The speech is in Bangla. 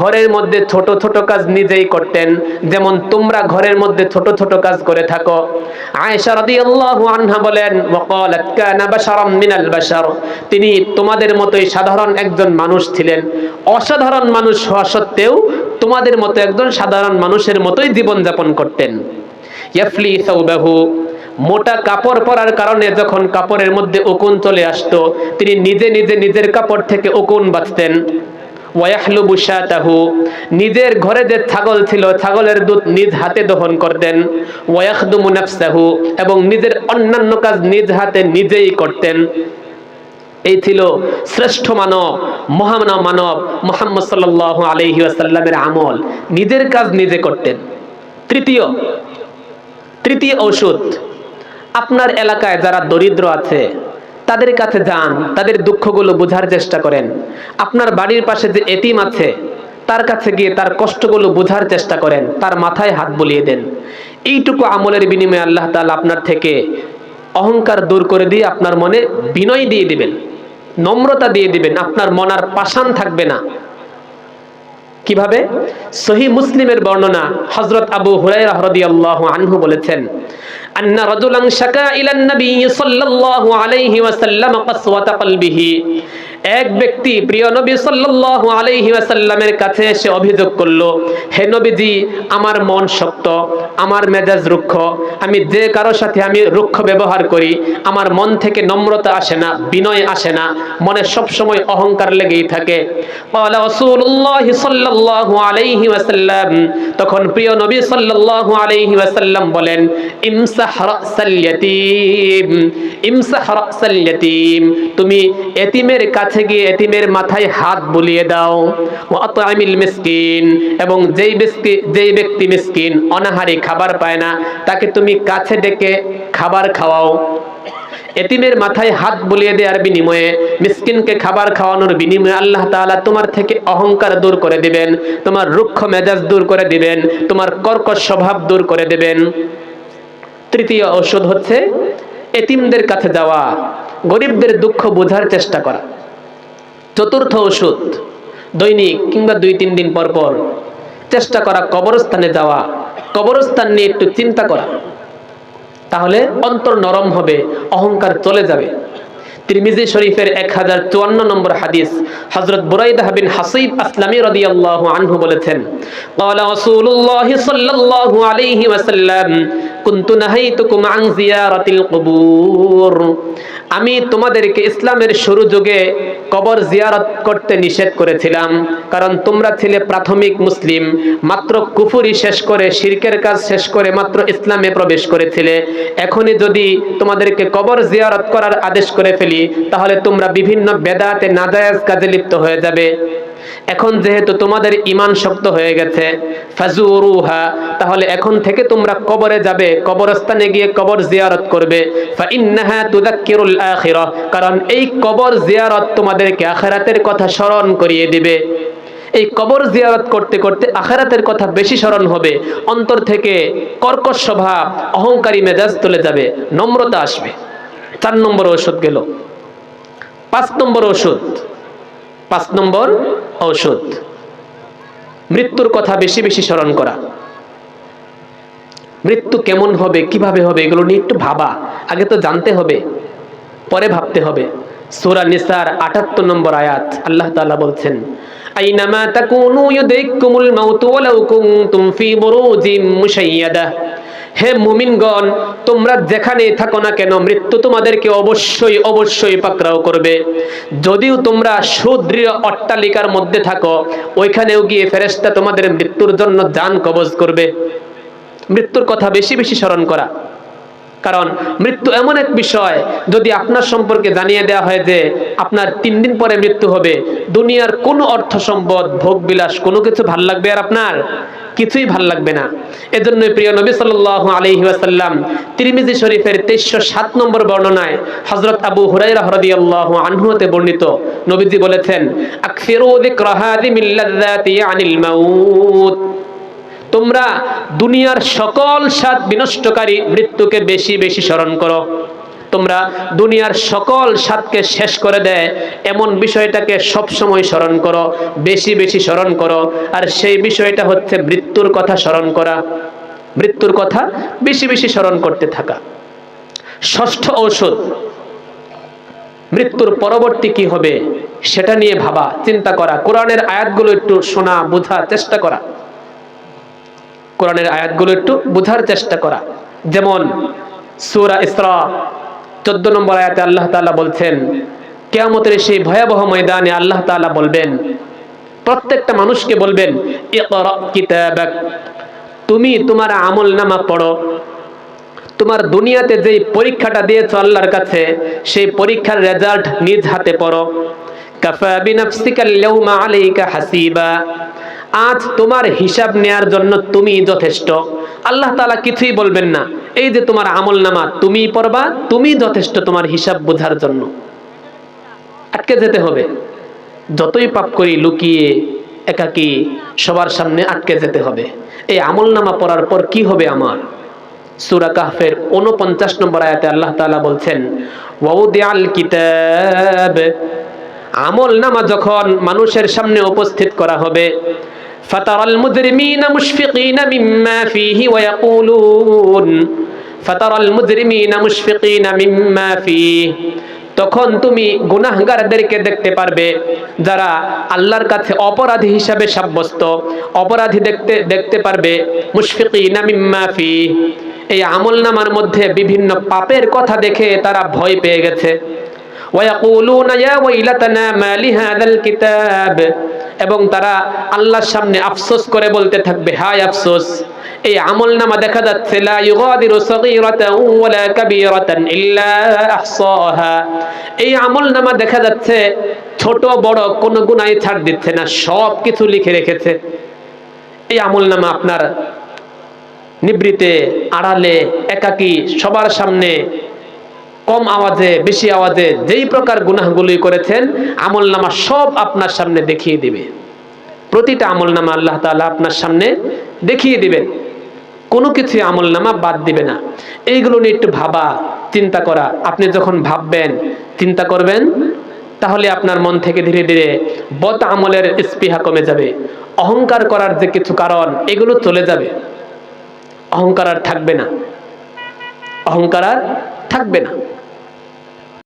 ঘরের মধ্যে ছোট ছোট কাজ নিজেই করতেন। যেমন তোমরা ঘরের মধ্যে ছোট ছোট কাজ করে থাকো। আয়েশা রাদিয়াল্লাহু আনহা বলেন, ওয়াকালাত কানা বাশারাম মিনাল বাশার। তিনি তোমাদের মতোই সাধারণ একজন মানুষ ছিলেন। অসাধারণ মানুষ হওয়া সত্ত্বেও তোমাদের মতো একজন সাধারণ মানুষের মতোই জীবন যাপন করতেন। ইয়াফলি সাউবাহু। মোটা কাপড় পরার কারণে যখন কাপড়ের মধ্যে উকুন চলে আসতো, তিনি নিজে নিজে নিজের কাপড় থেকে উকুন বাঁচতেন। ওয়াহলু বুসাতাহু নিজের ঘরে যে ছাগল ছিল, ছাগলের দুধ নিজ হাতে দহন করতেন। ওয়াখদুমু নাফসাহু, এবং নিজের অন্যান্য কাজ নিজ হাতে নিজেই করতেন। এই ছিল শ্রেষ্ঠ মানব, মহামানব মানব মোহাম্মদ সাল্লাল্লাহু আলাইহি ওয়াসাল্লামের আমল। নিজের কাজ নিজে করতেন। তৃতীয় তৃতীয় ঔষধ, আপনার এলাকায় যারা দরিদ্র আছে তাদের কাছে যান, তাদের দুঃখগুলো বোঝার চেষ্টা করেন। আপনার বাড়ির পাশে যে এতিম আছে, তার কাছে গিয়ে তার কষ্টগুলো বোঝার চেষ্টা করেন, তার মাথায় হাত বুলিয়ে দেন। এইটুকু আমলের বিনিময়ে আল্লাহ তাআলা আপনার থেকে অহংকার দূর করে দিয়ে আপনার মনে বিনয় দিয়ে দিবেন, নম্রতা দিয়ে দিবেন, আপনার মনার পাষাণ থাকবে না। কীভাবে? সহি মুসলিমের বর্ণনা হযরত আবু হুরায়রা রাদিয়াল্লাহু আনহু বলেছেন আন্না রাজুলান শাকা ইলান নবী সাল্লাল্লাহু আলাইহি ওয়াসাল্লাম কাসওয়াতা কলবিহি এক ব্যক্তি প্রিয় নবী সাল্লাল্লাহু আলাইহি ওয়াসাল্লামের কাছে এসে অভিযোগ করল, হে নবীজি, আমার মন শক্ত, আমার মেজাজ রুক্ষ, আমি যে কারও সাথে আমি রুক্ষ ব্যবহার করি, আমার মন থেকে নম্রতা আসে না, বিনয় আসে না, মনে সব সময় অহংকার লেগেই থাকে। ক্বালা রাসূলুল্লাহ সাল্লাল্লাহু আলাইহি ওয়াসাল্লাম তখন প্রিয় নবী সাল্লাল্লাহু আলাইহি ওয়াসাল্লাম বলেন, ইমসাহ রাসাল ইয়াতীম, ইমসাহ রাসাল ইয়াতীম, তুমি এতিমের কাছে গিয়ে এতিমের মাথায় হাত বুলিয়ে দাও। আতআমিল মিসকিন, এবং যেই ব্যক্তি যেই ব্যক্তি মিসকিন অনাহারি খাবার পায় না, তাকে তুমি কাছে ডেকে খাবার খাওয়াও। এতিমের মাথায় হাত বুলিয়ে দেওয়ার বিনিময়ে মিসকিনকে খাবার খাওয়ানোর বিনিময়ে আল্লাহ তাআলা তোমার থেকে অহংকার দূর করে দিবেন, তোমার রুক্ষ মেজাজ দূর করে দিবেন, তোমার কর্কশ স্বভাব দূর করে দিবেন। তৃতীয় ঔষধ হচ্ছে এতিমদের কাছে যাওয়া, গরিবদের দুঃখ বোঝার চেষ্টা করা। চতুর্থ ওষুধ, দৈনিক কিংবা দুই, তিন দিন পর পর। চেষ্টা করা, কবরস্থানে যাওয়া, কবরস্থান নিয়ে একটু চিন্তা করা। তাহলে অন্তর নরম হবে, অহংকার চলে যাবে। তিরমিজি শরীফের এক হাজার চুয়ান্ন নম্বর হাদিস হজরত বুরাইদাহ বিন হাসিব আসলামী রদি আল্লাহ আনহু বলেছেন কুন্তু নাহাইতুকুম আন জিয়ারাতিল কুবুর। আমি তোমাদেরকে ইসলামের শুরু যুগে কবর জিয়ারত করতে নিষেধ করেছিলাম। কারণ তোমরা ছিলে প্রাথমিক মুসলিম। মাত্র কুফুরি শেষ করে, শিরকের কাজ শেষ করে মাত্র ইসলামে প্রবেশ করেছিলে। এখনই যদি তোমাদেরকে কবর জিয়ারত করার আদেশ করে ফেলি, তাহলে তোমরা বিভিন্ন বেদাতে নাজায়াজ কাজে লিপ্ত হয়ে যাবে। এখন যেহেতু তোমাদের ইমান শক্ত হয়ে গেছে, ফাজুরুহা, তাহলে এখন থেকে তোমরা কবরে যাবে, কবরস্থানে গিয়ে কবর জিয়ারত করবে। ফাইন্নাহা তুযাক্কিরুল আখিরাহ কারণ এই কবর জিয়ারত তোমাদেরকে আখিরাতের কথা স্মরণ করিয়ে দিবে। এই কবর জিয়ারত করতে করতে আখিরাতের কথা বেশি স্মরণ হবে। অন্তর থেকে কর্কশ স্বভাব, অহংকারী মেজাজ তুলে যাবে, নম্রতা আসবে। চার নম্বর ওষুধ গেল। পাঁচ নম্বর ওষুধ পাঁচ নম্বর, ঔষধ। মৃত্যুর কথা বেশি বেশি স্মরণ করা। মৃত্যু কেমন হবে, কীভাবে হবে, এগুলো নিয়ে একটু ভাবা। আগে তো জানতে হবে, পরে ভাবতে হবে। সূরা নিসার 78 নম্বর আয়াত, আল্লাহ তাআলা বলছেন, আইনামা তাকুনু ইউদিকুমুল মাউতু ওয়ালাউ কুনতুম ফি বুরুজিম মুশাইয়াদা। হে মুমিনগণ, তোমরা যেখানে থাকো না কেন, মৃত্যু তোমাদেরকে অবশ্যই অবশ্যই পাকড়াও করবে। যদিও তোমরা সুদৃঢ় অট্টালিকার মধ্যে থাকো, ওইখানেও গিয়ে ফেরেশতা তোমাদের মৃত্যুর জন্য জান কবজ করবে। মৃত্যুর কথা বেশি বেশি স্মরণ করা। কারণ মৃত্যু এমন এক বিষয়, যদি আপনার সম্পর্কে জানিয়ে দেওয়া হয় যে আপনার তিন দিন পরে মৃত্যু হবে, দুনিয়ার কোনো অর্থ সম্পদ ভোগ বিলাস কোনো কিছু ভালো লাগবে আর আপনার? কিছুই ভালো লাগবে না। এজন্য প্রিয় নবী সাল্লাল্লাহু আলাইহি ওয়াসাল্লাম তিরমিজি শরীফের 307 নম্বর বর্ণনায় হযরত আবু হুরায়রা রাদিয়াল্লাহু আনহু হতে বর্ণিত নবীজি বলেছেন তোমরা দুনিয়ার সকল স্বাদ বিনষ্টকারী মৃত্যুকে বেশি বেশি স্মরণ করো। তোমরা দুনিয়ার সকল স্বাদকে শেষ করে দেয়। এমন বিষয়টাকে সবসময় স্মরণ করো, বেশি বেশি স্মরণ করো। আর সেই বিষয়টা হচ্ছে মৃত্যুর কথা স্মরণ করা। মৃত্যুর কথা বেশি বেশি স্মরণ করতে থাকা। ষষ্ঠ ঔষধ, মৃত্যুর পরবর্তী কি হবে সেটা নিয়ে ভাবা, চিন্তা করা। কোরআনের আয়াতগুলো একটু শোনা, বোঝার চেষ্টা করা। কোরআনের আয়াতগুলো একটু বোঝার চেষ্টা করা। যেমন সূরা ইসরা চোদ্দ নম্বর আয়াতে আল্লাহ তাআলা বলছেন, কেয়ামতের সেই ভয়াবহ ময়দানে আল্লাহ তাআলা বলবেন, প্রত্যেকটা মানুষকে বলবেন তুমি তোমার আমল নামা পড়ো তোমার দুনিয়াতে যেই পরীক্ষাটা দিয়েছ আল্লাহর কাছে, সেই পরীক্ষার রেজাল্ট নিজ হাতে পড়ো হাসিবা আজ তোমার হিসাব নেয়ার জন্য তুমি যথেষ্ট আল্লাহ তাআলা কিছুই বলবেন না। এই যে তোমার আমল নামা তুমি পড়বা তুমি যথেষ্ট তোমার হিসাব বোঝার জন্য। আটকে যেতে হবে। যতই পাপ করি, লুকিয়ে, একাকি, সবার সামনে আটকে যেতে হবে। এই আমল নামা পড়ার পর কি হবে আমার? সুরা কাহফের উনপঞ্চাশ নম্বর আয়াতে আল্লাহ তালা বলছেন আমল নামা যখন মানুষের সামনে উপস্থিত করা হবে মুজরিমিনা মুশফিকিনা মিম্মা ফিহি ওয়া ইয়াকুলুন ফাতারাল মুজরিমিনা মুশফিকিনা মিম্মা ফিহি তখন তুমি গুনাহগারদেরকে দেখতে পারবে যারা আল্লাহর কাছে অপরাধী হিসাবে সাব্যস্ত, অপরাধী দেখতে দেখতে পারবে মুশফিকিনা মিম্মা ফি এই আমল নামার মধ্যে বিভিন্ন পাপের কথা দেখে তারা ভয় পেয়ে গেছে। ওয়ায়াকুলুনা ইয়া ওয়াইলাতানা মা লিহাযাল কিতাব। এবং তারা আল্লাহর সামনে আফসোস করে বলতে থাকবে, হায় আফসোস, এই আমল নামা দেখা যাচ্ছে এই আমল নামা দেখা যাচ্ছে, ছোট বড় কোন গুনাহ ছাড় দিচ্ছে না, সব কিছু লিখে রেখেছে। এই আমল নামা আপনার নিবৃতে, আড়ালে, একাকী, সবার সামনে কম আওয়াজে, বেশি আওয়াজে যেই প্রকার গুনাহগুলি করেছেন আমল নামা সব আপনার সামনে দেখিয়ে দিবে। প্রতিটা আমল নামা আল্লাহ তাআলা আপনার সামনে দেখিয়ে দিবেন। কোনো কিছু আমল নামা বাদ দিবে না। এইগুলো নিয়ে একটু ভাবা, চিন্তা করা। আপনি যখন ভাববেন, চিন্তা করবেন, তাহলে আপনার মন থেকে ধীরে ধীরে বদ আমলের স্পৃহা কমে যাবে। অহংকার করার যে কিছু কারণ, এগুলো চলে যাবে। অহংকার আর থাকবে না। অহংকার আর থাকবে না।